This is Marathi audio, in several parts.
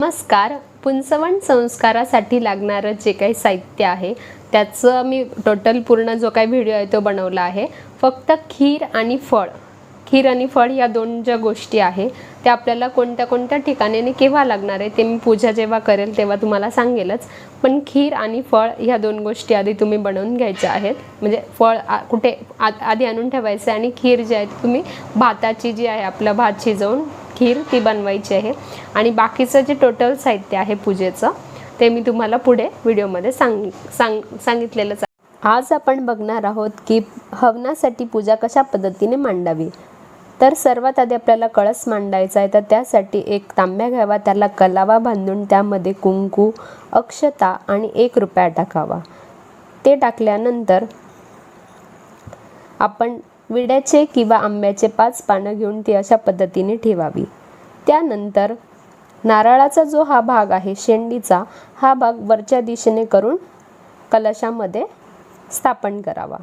नमस्कार. पुंसवण संस्कारासाठी लागणारं जे काही साहित्य आहे त्याचं मी टोटल पूर्ण जो काही व्हिडिओ आहे तो बनवला आहे. फक्त खीर आणि फळ. खीर आणि फळ या दोन ज्या गोष्टी आहे त्या आपल्याला कोणत्या कोणत्या ठिकाणी केव्हा लागणार आहे ते मी पूजा जेव्हा करेल तेव्हा तुम्हाला सांगेलच. पण खीर आणि फळ ह्या दोन गोष्टी आधी तुम्ही बनवून घ्यायच्या आहेत. म्हणजे फळ आ- कुठे आधी आणून ठेवायचं आहे आणि खीर जी आहे तुम्ही भाताची जी आहे आपलं भात शिजवून खीर ती बनवायची आहे. आणि बाकीचं जे टोटल साहित्य आहे पूजेचं ते मी तुम्हाला पुढे व्हिडिओमध्ये सांग सांग सांगितलेलंच आज आपण बघणार आहोत की हवनासाठी पूजा कशा पद्धतीने मांडावी. तर सर्वात आधी आपल्याला कळस मांडायचा आहे तर त्यासाठी एक तांब्या घ्यावा त्याला कलावा बांधून त्यामध्ये कुंकू अक्षता आणि एक रुपया टाकावा. ते टाकल्यानंतर आपण विड्याचे किंवा आंब्याचे पाच पानं घेऊन ती अशा पद्धतीने ठेवावी. त्यानंतर नारळाचा जो हा भाग आहे शेंडीचा हा भाग वरच्या दिशेने करून कलशामध्ये स्थापन करावा.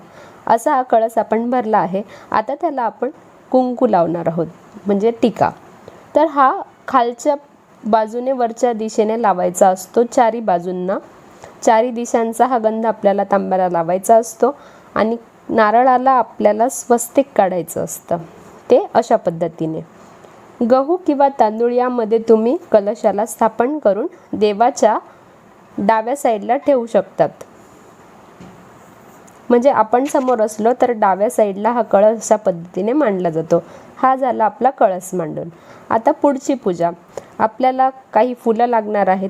असा हा कळस आपण भरला आहे. आता त्याला आपण कुंकू लावणार आहोत म्हणजे टीका. तर हा खालच्या बाजूने वरच्या दिशेने लावायचा असतो चारी बाजूंना. चारी दिशांचा हा गंध आपल्याला तांब्याला लावायचा असतो आणि नारळाला आपल्याला स्वस्तिक काढायचं असतं. ते अशा पद्धतीने. गहू किंवा तांदूळ यामध्ये तुम्ही कलशाला स्थापन करून देवाच्या डाव्या साईडला ठेवू शकतात. म्हणजे आपण समोर असलो तर डाव्या साईडला हा कळस अशा पद्धतीने मांडला जातो. हा झाला आपला कळस मांडून. आता पुढची पूजा. आपल्याला काही फुलं लागणार आहेत.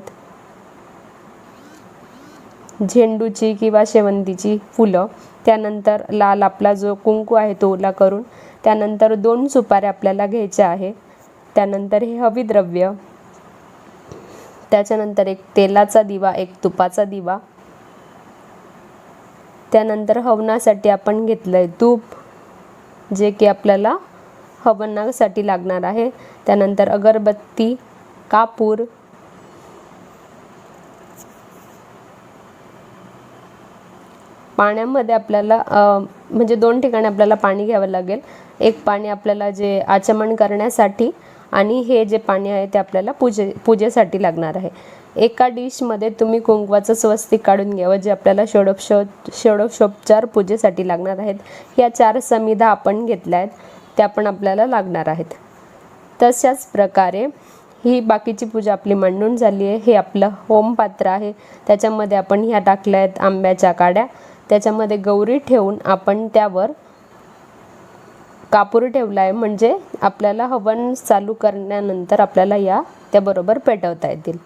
झेंडूची किंवा शेवंतीची फुलं. त्यानंतर लाल आपला जो कुंकू आहे तो ओला करून त्यानंतर दोन सुपाऱ्या आपल्याला घ्यायच्या आहे. त्यानंतर हे हविद्रव्य. त्याच्यानंतर एक तेलाचा दिवा एक तुपाचा दिवा. त्यानंतर हवनासाठी आपण घेतलं आहे तूप जे की आपल्याला हवनासाठी लागणार आहे. त्यानंतर अगरबत्ती कापूर पाण्यामध्ये आपल्याला म्हणजे दोन ठिकाणी आपल्याला पाणी घ्यावं लागेल. एक पाणी आपल्याला जे आचमन करण्यासाठी आणि हे जे पाणी आहे ते आपल्याला पूजे पूजेसाठी लागणार आहे. एका डिशमध्ये तुम्ही कुंकवाचं स्वस्तिक काढून घ्यावं जे आपल्याला षोडोपशो षोडोपशोपचार पूजेसाठी लागणार आहेत या चार समिधा आपण घेतल्या आहेत त्या पण आपल्याला लागणार आहेत. तशाच प्रकारे ही बाकीची पूजा आपली मांडून झाली आहे. हे आपलं होमपात्र आहे. त्याच्यामध्ये आपण ह्या टाकल्या आहेत आंब्याच्या काड्या. त्याच्यामध्ये गौरी ठेवून आपण त्यावर कापूर ठेवला आहे म्हणजे आपल्याला हवन चालू करण्यानंतर आपल्याला या त्याबरोबर पेटवता येतील.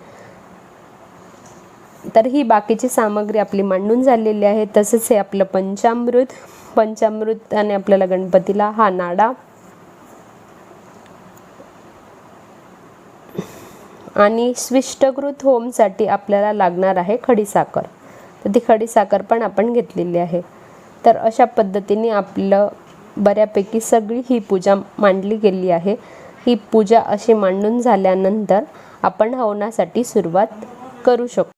तर ही बाकीची सामग्री आपली मांडून झालेली आहे. तसेच हे आपलं पंचामृत पंचामृत आणि आपल्याला गणपतीला हा नाडा आणि स्विष्टकृत होमसाठी आपल्याला लागणार आहे खडीसाखर. तर ती खडीसाखर पण आपण घेतलेली आहे. तर अशा पद्धतीने आपलं बऱ्यापैकी सगळी ही पूजा मांडली गेली आहे. ही पूजा अशी मांडून झाल्यानंतर आपण हवनासाठी सुरुवात करू शकतो.